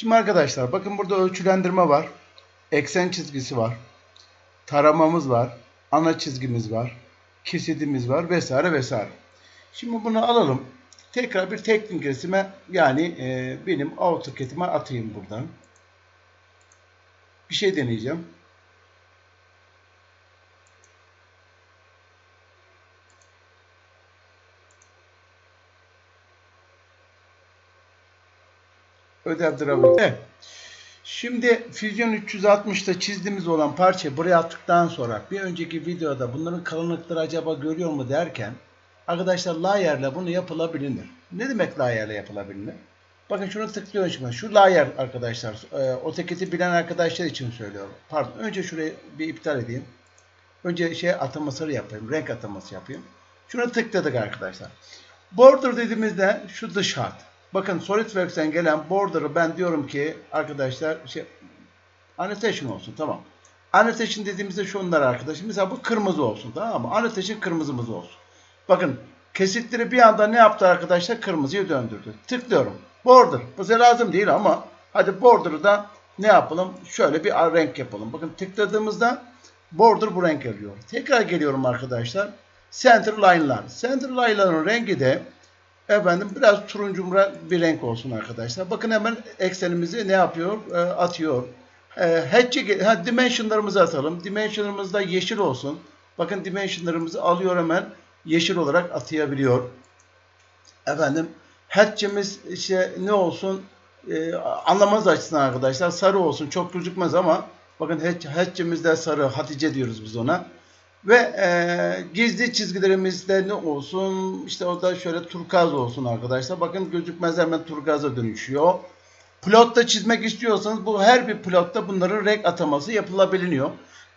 Şimdi arkadaşlar bakın burada ölçülendirme var. Eksen çizgisi var. Taramamız var. Ana çizgimiz var. Kesidimiz var vesaire vesaire. Şimdi bunu alalım. Tekrar bir teknik resime yani e, benim AutoCAD'ime atayım buradan. Bir şey deneyeceğim. Ödev drawing. Evet. Şimdi Fusion 360'ta çizdiğimiz olan parçayı buraya attıktan sonra bir önceki videoda bunların kalınlıkları acaba görüyor mu derken arkadaşlar layer'le bunu yapılabilir. Ne demek layer'le yapılabilir? Bakın şunu tıklıyorum şimdi. Şu layer arkadaşlar. E, AutoCAD'i bilen arkadaşlar için söylüyorum. Pardon. Önce şurayı bir iptal edeyim. Önce şey atamasını yapayım. Renk ataması yapayım. Şuna tıkladık arkadaşlar. Border dediğimizde şu dış hat. Bakın SolidWorks'ten gelen border'ı ben diyorum ki arkadaşlar şey annotation olsun tamam. Annotation dediğimizde şunlar arkadaşlar. Mesela bu kırmızı olsun tamam mı? Annotation kırmızımız olsun. Bakın kesitleri bir anda ne yaptı arkadaşlar? Kırmızıya döndürdü. Tıklıyorum. Border. Bize lazım değil ama hadi border'ı da ne yapalım? Şöyle bir renk yapalım. Bakın tıkladığımızda border bu renk geliyor. Tekrar geliyorum arkadaşlar. Center line'lar. Center line'ların rengi de efendim biraz turuncumra bir renk olsun arkadaşlar. Bakın hemen eksenimizi ne yapıyor? E, atıyor. E, ha, dimensionlarımızı atalım. Dimensionlarımız da yeşil olsun. Bakın dimensionlarımızı alıyor hemen yeşil olarak atayabiliyor. Efendim hatch'imiz işte ne olsun? E, anlamanız açısından arkadaşlar sarı olsun. Çok gözükmez ama bakın hatch, hatch'imiz de sarı. Hatice diyoruz biz ona. Ve e, gizli çizgilerimizde ne olsun? İşte o da şöyle turkaz olsun arkadaşlar. Bakın gözükmez hemen turkaza dönüşüyor. Plotta çizmek istiyorsanız bu her bir plotta bunların renk ataması yapılabiliyor.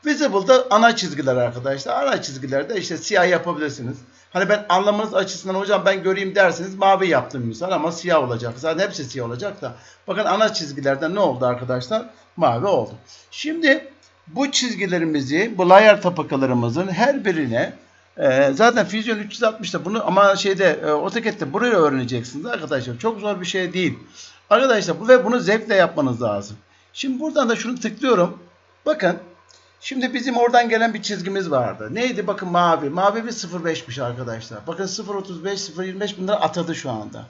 Visible'da ana çizgiler arkadaşlar. Ana çizgilerde işte siyah yapabilirsiniz. Hani ben anlamanız açısından hocam ben göreyim derseniz mavi yaptım misal ama siyah olacak. Zaten hepsi siyah olacak da. Bakın ana çizgilerde ne oldu arkadaşlar? Mavi oldu. Şimdi bu çizgilerimizi, bu layer tabakalarımızın her birine e, zaten Fusion 360'da bunu ama şeyde e, AutoCAD'de buraya öğreneceksiniz arkadaşlar. Çok zor bir şey değil. Arkadaşlar bu ve bunu zevkle yapmanız lazım. Şimdi buradan da şunu tıklıyorum. Bakın Şimdi bizim oradan gelen bir çizgimiz vardı. Neydi? Bakın mavi. Mavi bir 0.5'miş arkadaşlar. Bakın 0.35, 0.25 bunları atadı şu anda.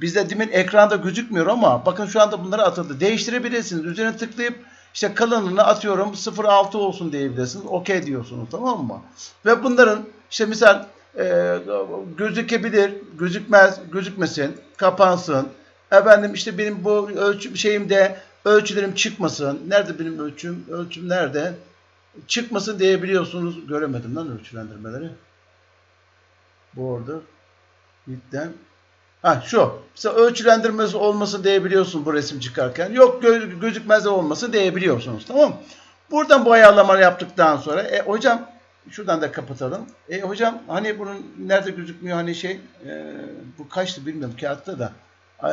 Bizde demin ekranda gözükmüyor ama bakın şu anda bunları atadı. Değiştirebilirsiniz. Üzerine tıklayıp işte kalınlığını atıyorum 0.6 olsun diyebilirsiniz. Okey diyorsunuz tamam mı? Ve bunların işte misal e, gözükebilir, gözükmez, gözükmesin, kapansın. Efendim işte benim bu ölçüm şeyimde ölçülerim çıkmasın. Nerede benim ölçüm? Ölçüm nerede? çıkmasın diyebiliyorsunuz. Göremedim lan ölçülendirmeleri. Border. Bitten. Ha şu. Mesela ölçülendirmesi olmasın diyebiliyorsun bu resim çıkarken. Yok gö gözükmez de olmasın diyebiliyorsunuz. Tamam mı? Buradan bu ayarlamaları yaptıktan sonra e, hocam şuradan da kapatalım. E hocam hani bunun nerede gözükmüyor hani şey e, bu kaçtı bilmiyorum kağıtta da e,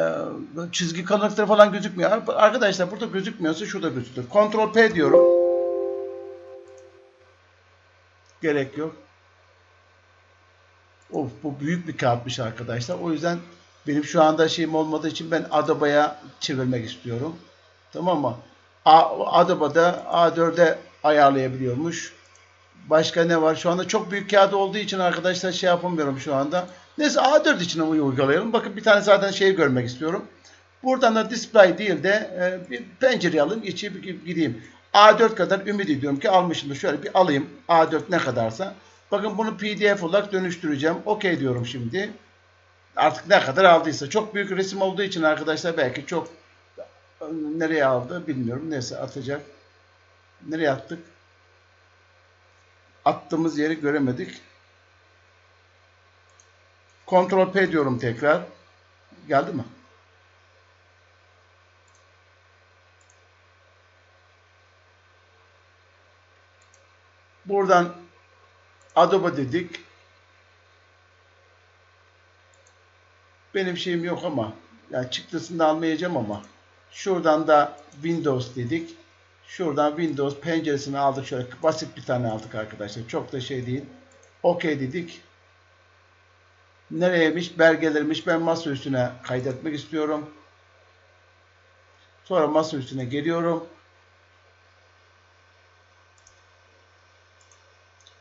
çizgi kalınlıkları falan gözükmüyor. Arkadaşlar burada gözükmüyorsa şurada gözüküyor. Ctrl P diyorum. Gerek yok. Of bu büyük bir kağıtmış arkadaşlar. O yüzden benim şu anda şeyim olmadığı için ben Adobe'ya çevirmek istiyorum. Tamam mı? Adobe'da A4'e ayarlayabiliyormuş. Başka ne var? Şu anda çok büyük kağıt olduğu için arkadaşlar şey yapamıyorum şu anda. Neyse A4 için uygulayalım. Bakın bir tane zaten şey görmek istiyorum. Buradan da display değil de e, bir pencere alın, içi gideyim. A4 kadar ümit ediyorum ki almışımdır. Şöyle bir alayım. A4 ne kadarsa. Bakın bunu PDF olarak dönüştüreceğim. Okey diyorum şimdi. Artık ne kadar aldıysa. Çok büyük resim olduğu için arkadaşlar belki çok nereye aldı bilmiyorum. Neyse atacak. Nereye attık? Attığımız yeri göremedik. Ctrl P diyorum tekrar. Geldi mi? Buradan Adobe dedik. Benim şeyim yok ama yani çıktısını almayacağım ama şuradan da Windows dedik. Şuradan Windows penceresini aldık. Şöyle basit bir tane aldık arkadaşlar. Çok da şey değil. OK dedik. Nereymiş? Belgelermiş. Ben masa üstüne kaydetmek istiyorum. Sonra masa üstüne geliyorum.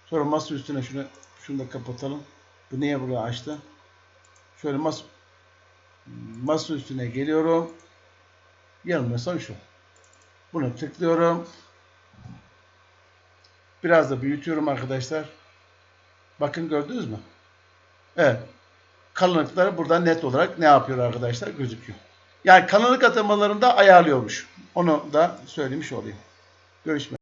Sonra masa üstüne şunu şunu da kapatalım. Bu niye buraya açtı? Şöyle masa masa üstüne geliyorum. Yanılmıyorsam şu. Bunu tıklıyorum. Biraz da büyütüyorum arkadaşlar. Bakın gördünüz mü? Evet. Kalınlıkları burada net olarak ne yapıyor arkadaşlar? Gözüküyor. Yani kalınlık atamalarını da ayarlıyormuş. Onu da söylemiş olayım. Görüşmek